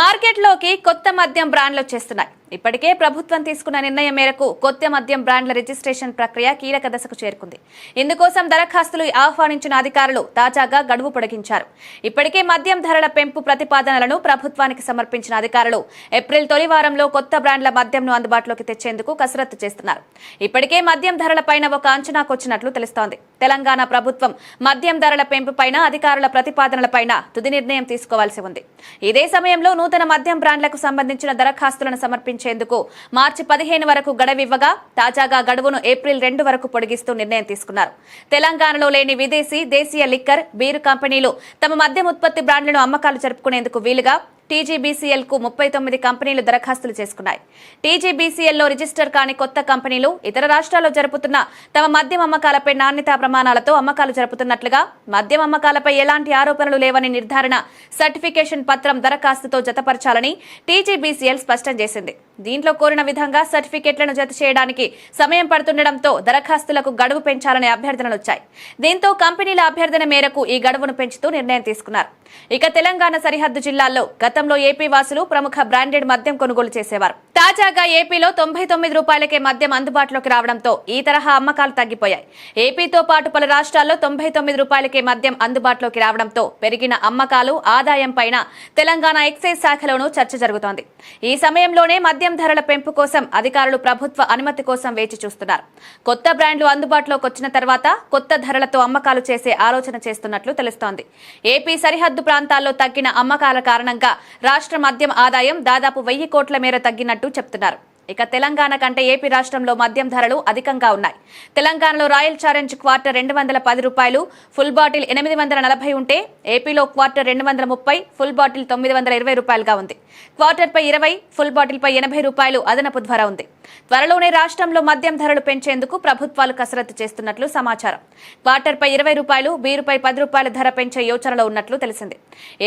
మార్కెట్లోకి కొత్త మద్యం బ్రాండ్లు వచ్చేస్తున్నాయి. ఇప్పటికే ప్రభుత్వం తీసుకున్న నిర్ణయం మేరకు కొత్త మద్యం బ్రాండ్ల రిజిస్ట్రేషన్ ప్రక్రియ కీలక దశకు చేరుకుంది. ఇందుకోసం దరఖాస్తులు ఆహ్వానించిన అధికారులు తాజాగా గడువు పొడిగించారు. ఇప్పటికే మద్యం ధరల పెంపు ప్రతిపాదనలను ప్రభుత్వానికి సమర్పించిన అధికారులు ఏప్రిల్ తొలి వారంలో కొత్త బ్రాండ్ల మద్యంను అందుబాటులోకి తెచ్చేందుకు కసరత్తు చేస్తున్నారు. ఇప్పటికే మద్యం ధరలపైన ఒక అంచనాకొచ్చినట్లు తెలుస్తోంది. తెలంగాణ ప్రభుత్వం మద్యం ధరల పెంపుపైన అధికారుల ప్రతిపాదనలపైన తుది నిర్ణయం తీసుకోవాల్సి ఉంది. ఇదే సమయంలో నూతన మద్యం బ్రాండ్లకు సంబంధించిన దరఖాస్తులను సమర్పించేందుకు మార్చి పదిహేను వరకు గడవివ్వగా తాజాగా గడువును ఏప్రిల్ రెండు వరకు పొడిగిస్తూ నిర్ణయం తీసుకున్నారు. తెలంగాణలో లేని విదేశీ దేశీయ లిక్కర్ బీరు కంపెనీలు తమ మద్యం ఉత్పత్తి బ్రాండ్లను అమ్మకాలు జరుపుకునేందుకు వీలుగా టీజీబీసీఎల్కు ముప్పై తొమ్మిది కంపెనీలు దరఖాస్తులు చేసుకున్నాయి. టీజీబీసీఎల్లో రిజిస్టర్ కాని కొత్త కంపెనీలు ఇతర రాష్ట్రాల్లో జరుపుతున్న తమ మద్యం అమ్మకాలపై నాణ్యతా ప్రమాణాలతో అమ్మకాలు జరుపుతున్నట్లుగా మద్యం అమ్మకాలపై ఎలాంటి ఆరోపణలు లేవని నిర్ధారణ సర్టిఫికేషన్ పత్రం దరఖాస్తుతో జతపరచాలని టీజీబీసీఎల్ స్పష్టం చేసింది. దీంట్లో కోరిన విధంగా సర్టిఫికెట్లను జత చేయడానికి సమయం పడుతుండటంతో దరఖాస్తులకు గడువు పెంచాలనే అభ్యర్థనలు వచ్చాయి. దీంతో కంపెనీల అభ్యర్థన మేరకు ఈ గడువును పెంచుతూ నిర్ణయం తీసుకున్నారు. ఇక తెలంగాణ సరిహద్దు జిల్లాల్లో గత గతంలో ఏపీ వాసులు ప్రముఖ బ్రాండెడ్ మద్యం కొనుగోలు చేసేవారు. తాజాగా ఏపీలో తొంభై తొమ్మిది రూపాయలకే మద్యం అందుబాటులోకి రావడంతో ఈ తరహా అమ్మకాలు తగ్గిపోయాయి. ఏపీతో పాటు పలు రాష్ట్రాల్లో తొంభై తొమ్మిది రూపాయలకే మద్యం అందుబాటులోకి రావడంతో పెరిగిన అమ్మకాలు ఆదాయం పైన తెలంగాణ ఎక్సైజ్ శాఖలోనూ చర్చ జరుగుతోంది. ఈ సమయంలోనే మద్యం ధరల పెంపు కోసం అధికారులు ప్రభుత్వ అనుమతి కోసం వేచి చూస్తున్నారు. కొత్త బ్రాండ్లు అందుబాటులోకి వచ్చిన తర్వాత కొత్త ధరలతో అమ్మకాలు చేసే ఆలోచన చేస్తున్నట్లు తెలుస్తోంది. ఏపీ సరిహద్దు ప్రాంతాల్లో తగ్గిన అమ్మకాల కారణంగా రాష్ట్ర మద్యం ఆదాయం దాదాపు వెయ్యి కోట్ల మేర తగ్గినట్టు చెప్తున్నారు. ఇక తెలంగాణ కంటే ఏపీ రాష్ట్రంలో మద్యం ధరలు అధికంగా ఉన్నాయి. తెలంగాణలో రాయల్ ఛాలెంజ్ క్వార్టర్ రెండు వందల పది రూపాయలు ఫుల్ బాటిల్ ఎనిమిది వందల నలభై ఉంటే ఏపీలో క్వార్టర్ రెండు వందల ముప్పై ఫుల్ బాటిల్ తొమ్మిది వందల ఇరవై రూపాయలుగా ఉంది. క్వార్టర్ పై ఇరవై ఫుల్ బాటిల్ పై ఎనభై రూపాయలు అదనపు ధర ఉంది. త్వరలోనే రాష్ట్రంలో మద్యం ధరలు పెంచేందుకు ప్రభుత్వాలు కసరత్తు చేస్తున్నట్లు సమాచారం. క్వార్టర్ పై ఇరవై రూపాయలు బీరుపై పది రూపాయల ధర పెంచే యోచనలో ఉన్నట్లు తెలిసింది.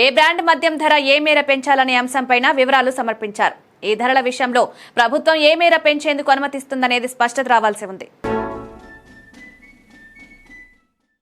ఏ బ్రాండ్ మద్యం ధర ఏ మేర పెంచాలనే అంశంపైన వివరాలు సమర్పించారు. ఈ ధరల విషయంలో ప్రభుత్వం ఏ మేర పెంచేందుకు అనుమతిస్తుందనేది స్పష్టత రావాల్సి ఉంది.